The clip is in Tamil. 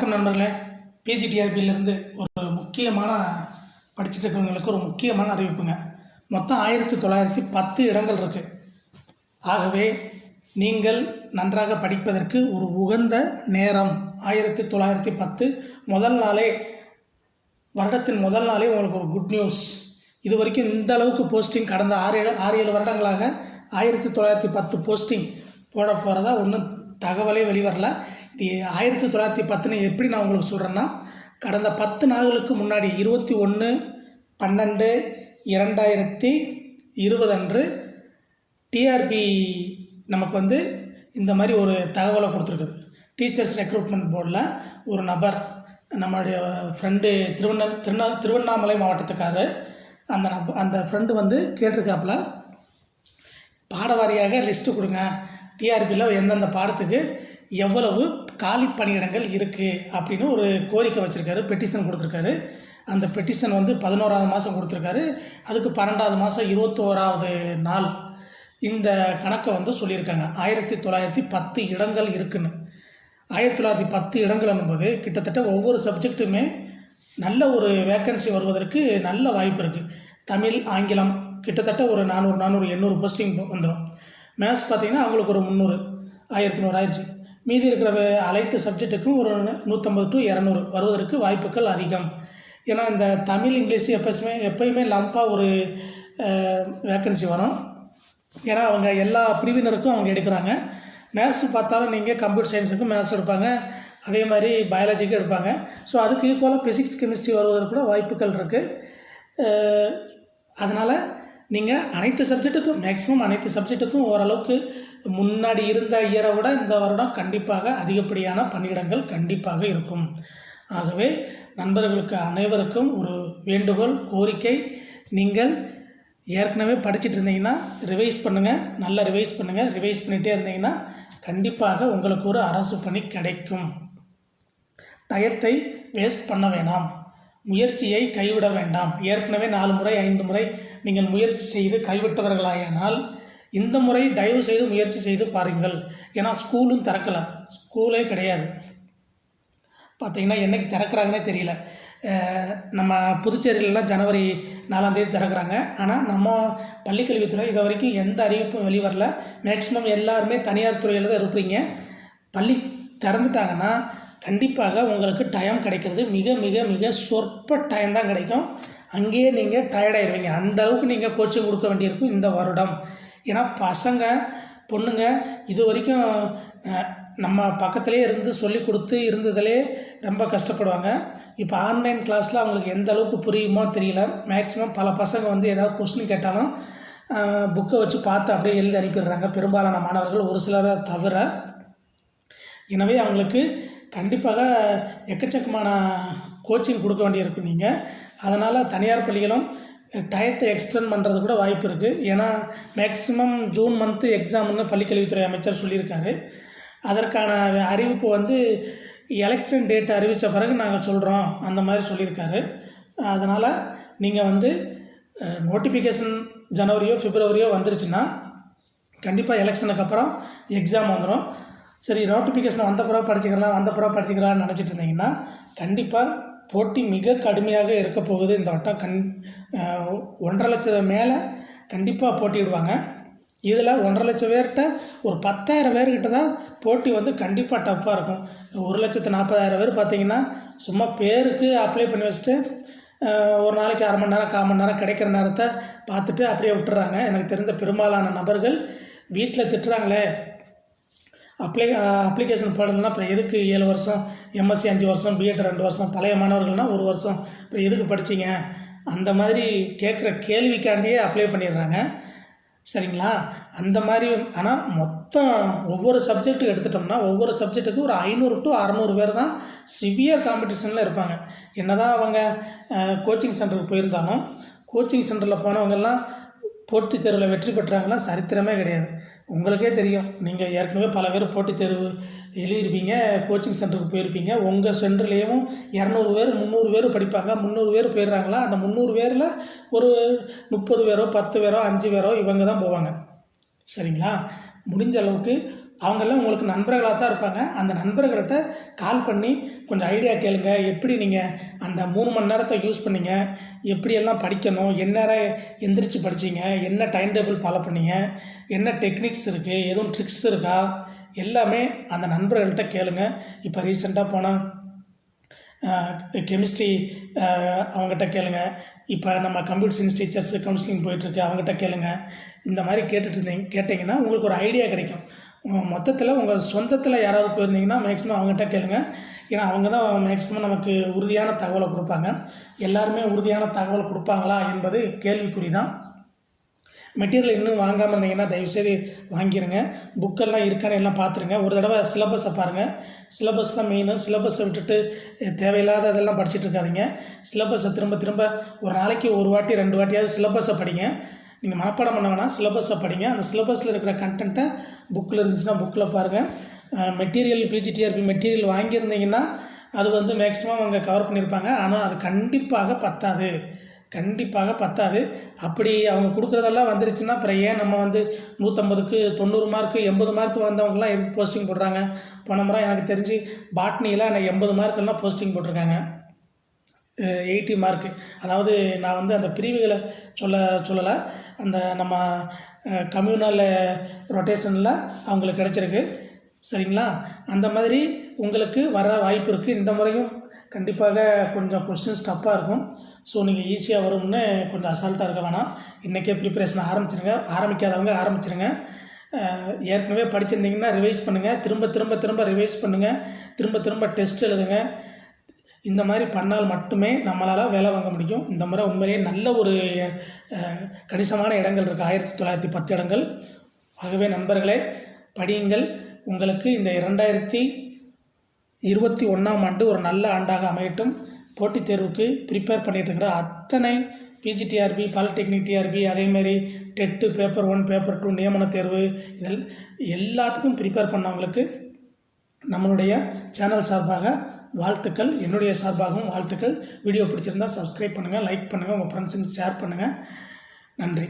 வணக்கம் நண்பர்களே. பிஜிடிஆர்பியிலேருந்து ஒரு முக்கியமான படிச்சுட்டு ஒரு முக்கியமான அறிவிப்புங்க. மொத்தம் ஆயிரத்தி தொள்ளாயிரத்தி பத்து இடங்கள் இருக்குது ஆகவே நீங்கள் நன்றாக படிப்பதற்கு ஒரு உகந்த நேரம். ஆயிரத்தி தொள்ளாயிரத்தி பத்து முதல் நாளே வருடத்தின் முதல் நாளே உங்களுக்கு ஒரு குட் நியூஸ் இது வரைக்கும் இந்த அளவுக்கு போஸ்டிங் கடந்த ஆறு ஏழு ஆறு ஏழு வருடங்களாக ஆயிரத்தி தொள்ளாயிரத்தி பத்து போஸ்டிங் போட போகிறதா ஒன்றும் தகவலே வெளிவரல. ஆயிரத்தி தொள்ளாயிரத்தி பத்துன்னு எப்படி நான் உங்களுக்கு சொல்கிறேன்னா கடந்த பத்து நாள்களுக்கு முன்னாடி இருபத்தி ஒன்று பன்னெண்டு இரண்டாயிரத்தி இருபது அன்று டிஆர்பி நமக்கு வந்து இந்த மாதிரி ஒரு தகவலை கொடுத்துருக்குது. டீச்சர்ஸ் ரெக்ரூட்மெண்ட் போர்டில் ஒரு நபர் நம்மளுடைய ஃப்ரெண்டு திருவண்ணா திருநா திருவண்ணாமலை மாவட்டத்துக்காரர் அந்த நப அந்த ஃப்ரெண்டு வந்து கேட்டிருக்காப்புல பாடவாரியாக லிஸ்ட்டு கொடுங்க. டிஆர்பியில் எந்தெந்த பாடத்துக்கு எவ்வளவு காலி பணியிடங்கள் இருக்குது அப்படின்னு ஒரு கோரிக்கை வச்சுருக்காரு பெட்டிஷன் கொடுத்துருக்காரு. அந்த பெட்டிஷன் வந்து பதினோராவது மாதம் கொடுத்துருக்காரு. அதுக்கு பன்னெண்டாவது மாதம் இருபத்தோராவது நாள் இந்த கணக்கை வந்து சொல்லியிருக்காங்க. ஆயிரத்தி தொள்ளாயிரத்தி பத்து இடங்கள் இருக்குன்னு. ஆயிரத்தி தொள்ளாயிரத்தி பத்து இடங்கள் என்பது கிட்டத்தட்ட ஒவ்வொரு சப்ஜெக்ட்டுமே நல்ல ஒரு வேக்கன்சி வருவதற்கு நல்ல வாய்ப்பு இருக்குது தமிழ் ஆங்கிலம் கிட்டத்தட்ட ஒரு நானூறு நானூறு எண்ணூறு போஸ்டிங் வந்துடும் மேத்ஸ் பார்த்தீங்கன்னா அவங்களுக்கு ஒரு முந்நூறு. ஆயிரத்தி நூறு ஆயிடுச்சு. மீதி இருக்கிற அனைத்து சப்ஜெக்ட்டுக்கும் ஒரு நூற்றம்பது டு இரநூறு வருவதற்கு வாய்ப்புகள் அதிகம். ஏன்னா இந்த தமிழ் இங்கிலீஷ் எப்போயுமே எப்பயுமே லம்பாக ஒரு வேக்கன்சி வரும். ஏன்னா அவங்க எல்லா பிரிவினருக்கும் அவங்க எடுக்கிறாங்க. மேத்ஸ் பார்த்தாலும் நீங்கள் கம்ப்யூட்டர் சயின்ஸுக்கும் மேத்ஸ் எடுப்பாங்க. அதே மாதிரி பயாலஜிக்கும் எடுப்பாங்க. ஸோ அதுக்கு ஈக்குவலாக ஃபிசிக்ஸ் கெமிஸ்ட்ரி வருவதற்கு கூட வாய்ப்புகள் இருக்குது அதனால் நீங்கள் அனைத்து சப்ஜெக்ட்டுக்கும் மேக்ஸிமம் அனைத்து சப்ஜெக்ட்டுக்கும் ஓரளவுக்கு முன்னாடி இருந்த இயரை விட இந்த வருடம் கண்டிப்பாக அதிகப்படியான பணியிடங்கள் கண்டிப்பாக இருக்கும். ஆகவே நண்பர்களுக்கு அனைவருக்கும் ஒரு வேண்டுகோள் கோரிக்கை. நீங்கள் ஏற்கனவே படிச்சுட்டு இருந்தீங்கன்னா ரிவைஸ் பண்ணுங்கள் நல்லா ரிவைஸ் பண்ணுங்கள் ரிவைஸ் பண்ணிகிட்டே இருந்தீங்கன்னா கண்டிப்பாக உங்களுக்கு ஒரு அரசு பணி கிடைக்கும். டயத்தை வேஸ்ட் பண்ண வேணாம். முயற்சியை கைவிட வேண்டாம். ஏற்கனவே நாலு முறை ஐந்து முறை நீங்கள் முயற்சி செய்து கைவிட்டவர்களாயானால் இந்த முறை தயவு செய்து முயற்சி செய்து பாருங்கள். ஏன்னா ஸ்கூலும் திறக்கலை. ஸ்கூலே கிடையாது. பார்த்தீங்கன்னா என்னைக்கு திறக்கிறாங்கன்னே தெரியல. நம்ம புதுச்சேரியிலலாம் ஜனவரி நாலாம் தேதி திறக்கிறாங்க. ஆனால் நம்ம பள்ளிக்கல்வித்துறை இது வரைக்கும் எந்த அறிவிப்பும் வெளிவரல. மேக்ஸிமம் எல்லாருமே தனியார் துறையில் தான் இருப்பீங்க. பள்ளி திறந்துட்டாங்கன்னா கண்டிப்பாக உங்களுக்கு டைம் கிடைக்கிறது மிக மிக மிக சொற்ப டைம் தான் கிடைக்கும். அங்கேயே நீங்கள் டயர்டாயிருவீங்க அந்த அளவுக்கு நீங்கள் கோச்சிங் கொடுக்க வேண்டியிருக்கும் இந்த வருடம். ஏன்னா பசங்க பொண்ணுங்க இது வரைக்கும் நம்ம பக்கத்துலேயே இருந்து சொல்லி கொடுத்து இருந்ததுலே ரொம்ப கஷ்டப்படுவாங்க. இப்போ ஆன்லைன் கிளாஸில் அவங்களுக்கு எந்த அளவுக்கு புரியுமோ தெரியல. மேக்ஸிமம் பல பசங்க வந்து ஏதாவது கொஸ்டின் கேட்டாலும் புக்கை வச்சு பார்த்து அப்படியே எழுதி அனுப்பிடுறாங்க. பெரும்பாலான மாணவர்கள் ஒரு சிலரை தவிர. எனவே அவங்களுக்கு கண்டிப்பாக எக்கச்சக்கமான கோச்சிங் கொடுக்க வேண்டியிருக்கும் நீங்கள் அதனால் தனியார் பள்ளிகளும் டயத்தை எக்ஸ்டெண்ட் பண்ணுறது கூட வாய்ப்பு இருக்குது ஏன்னா மேக்ஸிமம் ஜூன் மந்த்து எக்ஸாம்னு பள்ளிக்கல்வித்துறை அமைச்சர் சொல்லியிருக்காரு. அதற்கான அறிவிப்பு வந்து எலெக்ஷன் டேட் அறிவித்த பிறகு நாங்கள் சொல்கிறோம் அந்த மாதிரி சொல்லியிருக்காரு. அதனால் நீங்கள் வந்து நோட்டிஃபிகேஷன் ஜனவரியோ ஃபிப்ரவரியோ வந்துருச்சுன்னா கண்டிப்பாக எலெக்ஷனுக்கு அப்புறம் எக்ஸாம் வந்துடும் சரி நோட்டிஃபிகேஷன் வந்த பிறகு படிச்சுக்கலாம் வந்த பிறகு படிச்சுக்கலாம்னு நினச்சிட்டு இருந்தீங்கன்னா கண்டிப்பாக போட்டி மிக கடுமையாக இருக்க போகுது. இந்த வட்டம் கண் ஒன்றரை லட்சம் மேலே கண்டிப்பாக போட்டியிடுவாங்க. இதில் ஒன்றரை லட்சம் பேர்கிட்ட ஒரு பத்தாயிரம் பேர்கிட்ட தான் போட்டி வந்து கண்டிப்பாக டஃப்பாக இருக்கும். ஒரு லட்சத்து நாற்பதாயிரம் பேர் பார்த்தீங்கன்னா சும்மா பேருக்கு அப்ளை பண்ணி வச்சுட்டு ஒரு நாளைக்கு அரை மணி நேரம் கால் மணி நேரம் கிடைக்கிற நேரத்தை பார்த்துட்டு அப்படியே விட்டுறாங்க. எனக்கு தெரிந்த பெரும்பாலான நபர்கள் வீட்டில் திட்டுறாங்களே அப்ளை அப்ளிகேஷன் போடணும்னா அப்புறம் எதுக்கு ஏழு வருஷம் எம்எஸ்சி அஞ்சு வருஷம் பிஎட் ரெண்டு வருஷம் பழைய மாணவர்கள்னால் ஒரு வருஷம். அப்புறம் எதுக்கு படிச்சிங்க? அந்த மாதிரி கேட்குற கேள்விக்காண்டியே அப்ளை பண்ணிடுறாங்க. சரிங்களா? அந்த மாதிரி ஆனால் மொத்தம் ஒவ்வொரு சப்ஜெக்ட்டுக்கு எடுத்துட்டோம்னா ஒவ்வொரு சப்ஜெக்ட்டுக்கு ஒரு ஐநூறு டு அறநூறு பேர் தான் சிவியர் காம்படிஷனில் இருப்பாங்க. என்ன தான் அவங்க கோச்சிங் சென்டருக்கு போயிருந்தாலும் கோச்சிங் சென்டரில் போனவங்கெல்லாம் போட்டித் தேர்வில் வெற்றி பெற்றாங்கன்னா சரித்திரமே கிடையாது. உங்களுக்கே தெரியும். நீங்கள் ஏற்கனவே பல பேர் போட்டித் தேர்வு எழுதியிருப்பீங்க கோச்சிங் சென்டருக்கு போயிருப்பீங்க. உங்கள் சென்டர்லேயும் இரநூறு பேர் முந்நூறு பேர் படிப்பாங்க. முந்நூறு பேர் போயிடுறாங்களா? அந்த முந்நூறு பேரில் ஒரு முப்பது பேரோ பத்து பேரோ அஞ்சு பேரோ இவங்க தான் போவாங்க. சரிங்களா? முடிஞ்ச அளவுக்கு அவங்கெல்லாம் உங்களுக்கு நண்பர்களாக தான் இருப்பாங்க. அந்த நண்பர்கள்ட்ட கால் பண்ணி கொஞ்சம் ஐடியா கேளுங்க. எப்படி நீங்கள் அந்த மூணு மணி நேரத்தை யூஸ் பண்ணீங்க? எப்படியெல்லாம் படிக்கணும்? எந்நேரம் எந்திரிச்சு படிச்சீங்க? என்ன டைம் டேபிள் ஃபாலோ பண்ணீங்க? என்ன டெக்னிக்ஸ் இருக்குது எதுவும் ட்ரிக்ஸ் இருக்கா? எல்லாமே அந்த நண்பர்கள்ட்ட கேளுங்க. இப்போ ரீசெண்டாக போனால் கெமிஸ்ட்ரி அவங்ககிட்ட கேளுங்க. இப்போ நம்ம கம்ப்யூட்டர் சயின்ஸ் டீச்சர்ஸ் கவுன்சிலிங் போயிட்டுருக்கு அவங்ககிட்ட கேளுங்க. இந்த மாதிரி கேட்டுட்டு இருந்தீங்க கேட்டிங்கன்னா உங்களுக்கு ஒரு ஐடியா கிடைக்கும். மொத்தத்தில் உங்கள் சொந்தத்தில் யாராவது போயிருந்தீங்கன்னா மேக்ஸிமம் அவங்ககிட்ட கேளுங்க. ஏன்னா அவங்க தான் மேக்ஸிமம் நமக்கு உறுதியான தகவலை கொடுப்பாங்க. எல்லாருமே உறுதியான தகவல் கொடுப்பாங்களா என்பது கேள்விக்குறி தான் மெட்டீரியல் இன்னும் வாங்காமல் இருந்தீங்கன்னா தயவுசெய்து வாங்கிடுங்க புக்கெல்லாம் இருக்கான்னு எல்லாம் பார்த்துருங்க. ஒரு தடவை சிலபஸை பாருங்கள் சிலபஸ் தான் மெயினு சிலபஸை விட்டுட்டு தேவையில்லாத இதெல்லாம் படிச்சுட்டு இருக்காதிங்க. சிலபஸை திரும்ப திரும்ப ஒரு நாளைக்கு ஒரு வாட்டி ரெண்டு வாட்டியாவது சிலபஸை படிங்க. நீங்கள் மனப்பாடம் பண்ண வேணால் சிலபஸை படிங்க. அந்த சிலபஸில் இருக்கிற கண்டென்ட்டை புக்கில் இருந்துச்சுன்னா புக்கில் பாருங்கள் மெட்டீரியல் பிஜிடிஆர்பி மெட்டீரியல் வாங்கியிருந்தீங்கன்னா அது வந்து மேக்ஸிமம் அவங்க கவர் பண்ணியிருப்பாங்க. ஆனால் அது கண்டிப்பாக பத்தாது. கண்டிப்பாக பத்தாது. அப்படி அவங்க கொடுக்குறதெல்லாம் வந்துருச்சுன்னா அப்புறம் ஏன் நம்ம வந்து நூற்றம்பதுக்கு தொண்ணூறு மார்க்கு எண்பது மார்க் வந்தவங்கலாம் எதுக்கு போஸ்டிங் போடுறாங்க? போன முறை எனக்கு தெரிஞ்சு பாட்னியில் எனக்கு எண்பது மார்க்கெல்லாம் போஸ்டிங் போட்டிருக்காங்க. எயிட்டி மார்க்கு அதாவது நான் வந்து அந்த பிரிவுகளை சொல்ல சொல்லலை. அந்த நம்ம கம்யூனல் ரொட்டேஷனில் அவங்களுக்கு கிடச்சிருக்கு. சரிங்களா? அந்த மாதிரி உங்களுக்கு வர வாய்ப்பு இருக்குது இந்த முறையும் கண்டிப்பாக கொஞ்சம் கொஸ்டின்ஸ் டஃப்பாக இருக்கும். ஸோ நீங்கள் ஈஸியாக வரும்னு கொஞ்சம் அசால்ட்டாக இருக்க வேணாம். இன்றைக்கே ப்ரிப்பரேஷன் ஆரம்பிச்சிருங்க. ஆரம்பிக்காதவங்க ஆரம்பிச்சிருங்க. ஏற்கனவே படிச்சிருந்தீங்கன்னா ரிவைஸ் பண்ணுங்கள் திரும்ப திரும்ப திரும்ப ரிவைஸ் பண்ணுங்கள் திரும்ப திரும்ப டெஸ்ட் எழுதுங்க. இந்த மாதிரி பண்ணால் மட்டுமே நம்மளால் வேலை வாங்க முடியும். இந்த முறை உண்மையிலேயே நல்ல ஒரு கணிசமான இடங்கள் இருக்குது ஆயிரத்தி தொள்ளாயிரத்தி பத்து இடங்கள். ஆகவே நண்பர்களே படியுங்கள். உங்களுக்கு இந்த இரண்டாயிரத்தி இருபத்தி ஒன்றாம் ஆண்டு ஒரு நல்ல ஆண்டாக அமையட்டும். போட்டித் தேர்வுக்கு ப்ரிப்பேர் பண்ணிகிட்டு இருக்கிற அத்தனை பிஜிடிஆர்பி பாலிடெக்னிக் டிஆர்பி அதேமாரி TET paper one paper two நியமன தேர்வு இதில் எல்லாத்துக்கும் ப்ரிப்பேர் பண்ணவங்களுக்கு நம்மளுடைய சேனல் சார்பாக வாழ்த்துக்கள். என்னுடைய சார்பாகவும் வாழ்த்துக்கள். வீடியோ பிடிச்சிருந்தா சப்ஸ்கிரைப் பண்ணுங்கள் லைக் பண்ணுங்கள் உங்கள் ஃப்ரெண்ட்ஸுக்கு ஷேர் பண்ணுங்கள் நன்றி.